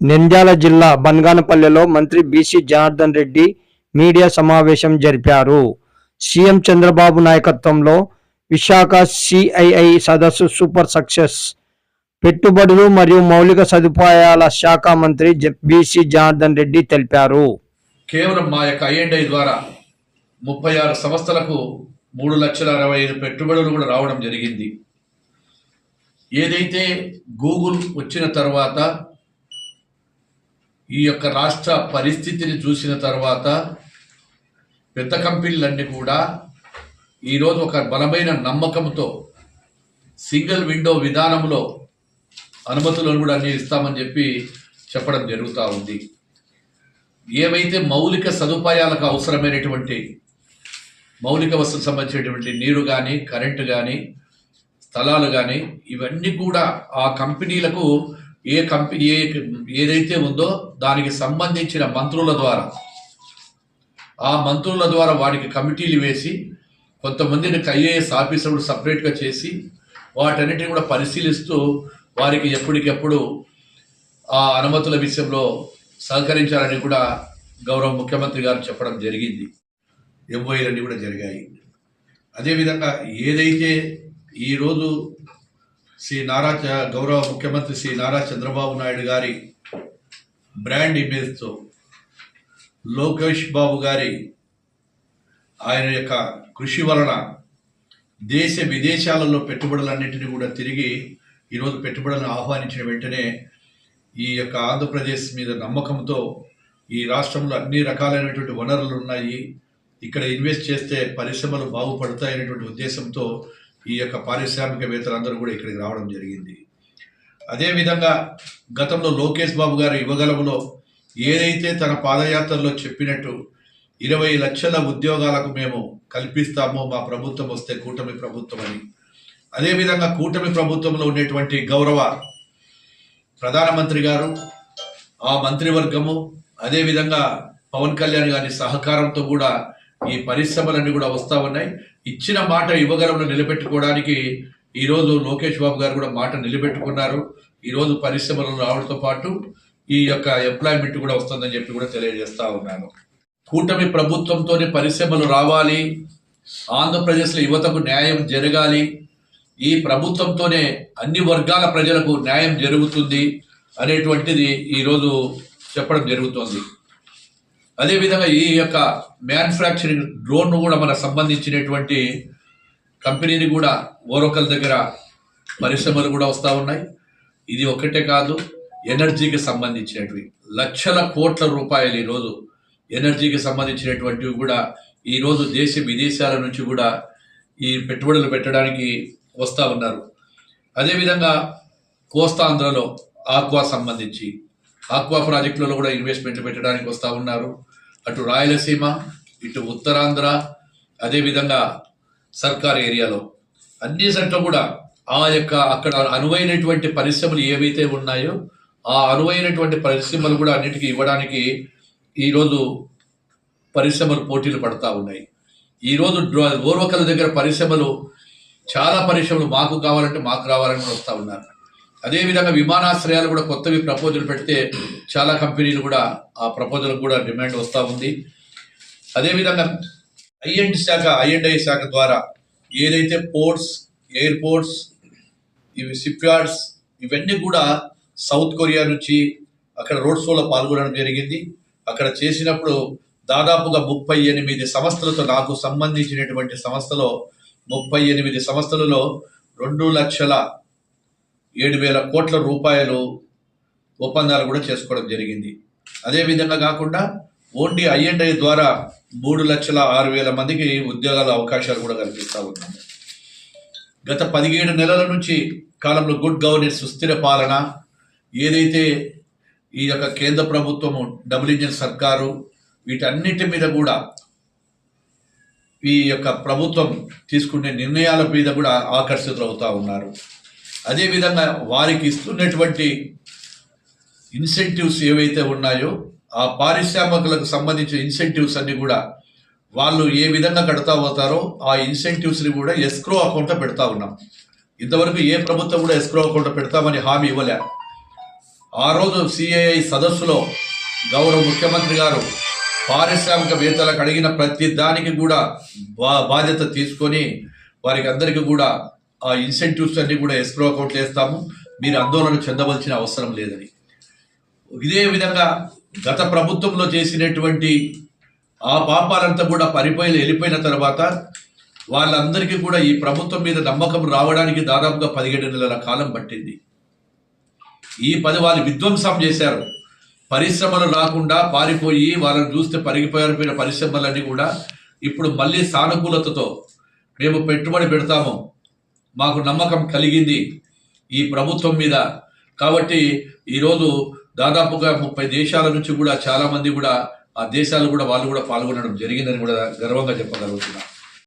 నంద్యాల జిల్లా బన్గానపల్లెలో మంత్రి BC Janardhan Reddy media సమావేశం జరిపారు. సీఎం చంద్రబాబు నాయకత్వంలో విశాఖ సిఐఐ సదస్సు సూపర్ సక్సెస్. పెట్టుబడులు మరియు మౌలిక సదుపాయాల శాఖ మంత్రి బీసీ జనార్దన్ రెడ్డి తెలిపారు. కేవలం మా యొక్క ఐఎండ్ఐ ద్వారా ముప్పై ఆరు సంస్థలకు మూడు లక్షల అరవై ఐదు పెట్టుబడులు కూడా రావడం జరిగింది. ఏదైతే గూగుల్ వచ్చిన తర్వాత ఈ యొక్క రాష్ట్ర పరిస్థితిని చూసిన తర్వాత పెద్ద కంపెనీలన్నీ కూడా ఈరోజు ఒక బలమైన నమ్మకంతో సింగిల్ విండో విధానంలో అనుమతులను కూడా అన్ని ఇస్తామని చెప్పి చెప్పడం జరుగుతూ ఉంది. ఏవైతే మౌలిక సదుపాయాలకు అవసరమైనటువంటి మౌలిక వసతులకు సంబంధించినటువంటి నీరు కానీ కరెంటు కానీ స్థలాలు కానీ ఇవన్నీ కూడా ఆ కంపెనీలకు ఏ కంపెనీ ఏ ఏదైతే ఉందో దానికి సంబంధించిన మంత్రుల ద్వారా ఆ మంత్రుల ద్వారా వాటికి కమిటీలు వేసి కొంతమందిని ఐఏఎస్ ఆఫీసర్లు సపరేట్గా చేసి వాటన్నిటిని కూడా పరిశీలిస్తూ వారికి ఎప్పటికెప్పుడు ఆ అనుమతుల విషయంలో సహకరించాలని కూడా గౌరవ ముఖ్యమంత్రి గారు చెప్పడం జరిగింది. ఎంఓఏలన్నీ కూడా జరిగాయి. అదేవిధంగా ఏదైతే ఈరోజు శ్రీ నారా చ- గౌరవ ముఖ్యమంత్రి శ్రీ నారా చంద్రబాబు నాయుడు గారి బ్రాండ్ ఇమేజ్తో లోకేష్ బాబు గారి ఆయన యొక్క కృషి వలన దేశ విదేశాలలో పెట్టుబడులన్నింటినీ కూడా తిరిగి ఈరోజు పెట్టుబడులను ఆహ్వానించిన వెంటనే ఈ యొక్క ఆంధ్రప్రదేశ్ మీద నమ్మకంతో ఈ రాష్ట్రంలో అన్ని రకాలైనటువంటి వనరులు ఉన్నాయి. ఇక్కడ ఇన్వెస్ట్ చేస్తే పరిశ్రమలు బాగుపడతాయనేటువంటి ఉద్దేశంతో ఈ యొక్క పారిశ్రామికవేత్తలందరూ కూడా ఇక్కడికి రావడం జరిగింది. అదేవిధంగా గతంలో లోకేష్ బాబు గారు యువగలములో ఏదైతే తన పాదయాత్రలో చెప్పినట్టు ఇరవై లక్షల ఉద్యోగాలకు మేము కల్పిస్తామో మా ప్రభుత్వం వస్తే కూటమి ప్రభుత్వం అని అదేవిధంగా కూటమి ప్రభుత్వంలో ఉండేటువంటి గౌరవ ప్రధానమంత్రి గారు ఆ మంత్రివర్గము అదేవిధంగా పవన్ కళ్యాణ్ గారి సహకారంతో కూడా ఈ పరిశ్రమలన్నీ కూడా వస్తా ఉన్నాయి. ఇచ్చిన మాట యువగలంలో నిలబెట్టుకోవడానికి ఈరోజు లోకేష్ బాబు గారు కూడా మాట నిలబెట్టుకున్నారు. ఈరోజు పరిశ్రమలు రావడంతో పాటు ఈ యొక్క ఎంప్లాయ్మెంట్ కూడా వస్తుందని చెప్పి కూడా తెలియజేస్తా ఉన్నాను. కూటమి ప్రభుత్వంతోనే పరిశ్రమలు రావాలి. ఆంధ్రప్రదేశ్లో యువతకు న్యాయం జరగాలి. ఈ ప్రభుత్వంతోనే అన్ని వర్గాల ప్రజలకు న్యాయం జరుగుతుంది అనేటువంటిది ఈరోజు చెప్పడం జరుగుతోంది. అదేవిధంగా ఈ యొక్క మ్యానుఫ్యాక్చరింగ్ డ్రోన్ కూడా మనకు సంబంధించినటువంటి కంపెనీని కూడా ఓరకల్ దగ్గర పరిశ్రమలు కూడా వస్తూ ఉన్నాయి. ఇది ఒక్కటే కాదు ఎనర్జీకి సంబంధించినవి లక్షల కోట్ల రూపాయలు ఈరోజు ఎనర్జీకి సంబంధించినటువంటివి కూడా ఈరోజు దేశ విదేశాల నుంచి కూడా ఈ పెట్టుబడులు పెట్టడానికి వస్తూ ఉన్నారు. అదేవిధంగా కోస్తాంధ్రలో ఆక్వా సంబంధించి ఆక్వా ప్రాజెక్టులలో కూడా ఇన్వెస్ట్మెంట్లు పెట్టడానికి వస్తూ ఉన్నారు. అటు రాయలసీమ ఇటు ఉత్తరాంధ్ర అదేవిధంగా సర్కార్ ఏరియాలో. అన్ని చోట్ల కూడా ఆ యొక్క అక్కడ అనువైనటువంటి పరిశ్రమలు ఏవైతే ఉన్నాయో ఆ అనువైనటువంటి పరిశ్రమలు కూడా అన్నిటికీ ఇవ్వడానికి ఈరోజు పరిశ్రమలు పోటీలు పడతా ఉన్నాయి. ఈరోజు ఓర్వకల దగ్గర పరిశ్రమలు చాలా పరిశ్రమలు మాకు కావాలంటే మాకు రావాలని వస్తూ ఉన్నారు. అదేవిధంగా విమానాశ్రయాలు కూడా కొత్తవి ప్రపోజల్ పెడితే చాలా కంపెనీలు కూడా ఆ ప్రపోజల్ కూడా డిమాండ్ వస్తూ ఉంది. అదేవిధంగా ఐఎండ్ శాఖ ఐఎండ్ఐ శాఖ ద్వారా ఏదైతే పోర్ట్స్ ఎయిర్పోర్ట్స్ ఇవి షిప్ యార్డ్స్ ఇవన్నీ కూడా సౌత్ కొరియా నుంచి అక్కడ రోడ్ షోలో పాల్గొనడం జరిగింది. అక్కడ చేసినప్పుడు దాదాపుగా ముప్పై ఎనిమిది సంస్థలతో నాకు సంబంధించినటువంటి సంస్థలో ముప్పై ఎనిమిది సంస్థలలో రెండు లక్షల ఏడు వేల కోట్ల రూపాయలు ఒప్పందాలు కూడా చేసుకోవడం జరిగింది. అదేవిధంగా కాకుండా ఓన్లీ ఐఎండ్ఐ ద్వారా మూడు లక్షల ఆరు వేల మందికి ఉద్యోగాల అవకాశాలు కూడా కల్పిస్తూ ఉన్నాము గత పదిహేడు నెలల నుంచి కాలంలో గుడ్ గవర్నెన్స్ సుస్థిర పాలన ఏదైతే ఈ యొక్క కేంద్ర ప్రభుత్వము డబుల్ ఇంజిన్ సర్కారు వీటన్నిటి మీద కూడా ఈ యొక్క ప్రభుత్వం తీసుకునే నిర్ణయాల మీద కూడా ఆకర్షితులు అవుతూ ఉన్నారు. అదేవిధంగా వారికి ఇస్తున్నటువంటి ఇన్సెంటివ్స్ ఏవైతే ఉన్నాయో ఆ పారిశ్రామికులకు సంబంధించిన ఇన్సెంటివ్స్ అన్ని కూడా వాళ్ళు ఏ విధంగా కడతా పోతారో ఆ ఇన్సెంటివ్స్ని కూడా ఎస్క్రో అకౌంట్లో పెడతా ఉన్నాం. ఇంతవరకు ఏ ప్రభుత్వం కూడా ఎస్క్రో అకౌంట్లో పెడతామని హామీ ఇవ్వలే. ఆ రోజు సిఐఐ సదస్సులో గౌరవ ముఖ్యమంత్రి గారు పారిశ్రామికవేత్తలకు అడిగిన ప్రతి దానికి కూడా బా బాధ్యత తీసుకొని వారికి అందరికీ కూడా ఆ ఇన్సెంటివ్స్ అన్ని కూడా ఎస్క్రో అకౌంట్లు వేస్తాము. మీరు ఆందోళన చెందవలసిన అవసరం లేదని. ఇదే విధంగా గత ప్రభుత్వంలో చేసినటువంటి ఆ పాపాలంతా కూడా పరిపోయి వెళ్ళిపోయిన తర్వాత వాళ్ళందరికీ కూడా ఈ ప్రభుత్వం మీద నమ్మకం రావడానికి దాదాపుగా పదిహేడు నెలల కాలం పట్టింది. ఈ పది వాళ్ళు విధ్వంసం చేశారు. పరిశ్రమలు రాకుండా పారిపోయి వాళ్ళని చూస్తే పరిగిపోయిన పరిశ్రమలన్నీ కూడా ఇప్పుడు మళ్ళీ సానుకూలతతో మేము పెట్టుబడి పెడతాము. మాకు నమ్మకం కలిగింది ఈ ప్రభుత్వం మీద. కాబట్టి ఈరోజు దాదాపుగా ముప్పై దేశాల నుంచి కూడా చాలామంది కూడా ఆ దేశాలు కూడా వాళ్ళు కూడా పాల్గొనడం జరిగిందని కూడా గర్వంగా చెప్పగలుగుతున్నాను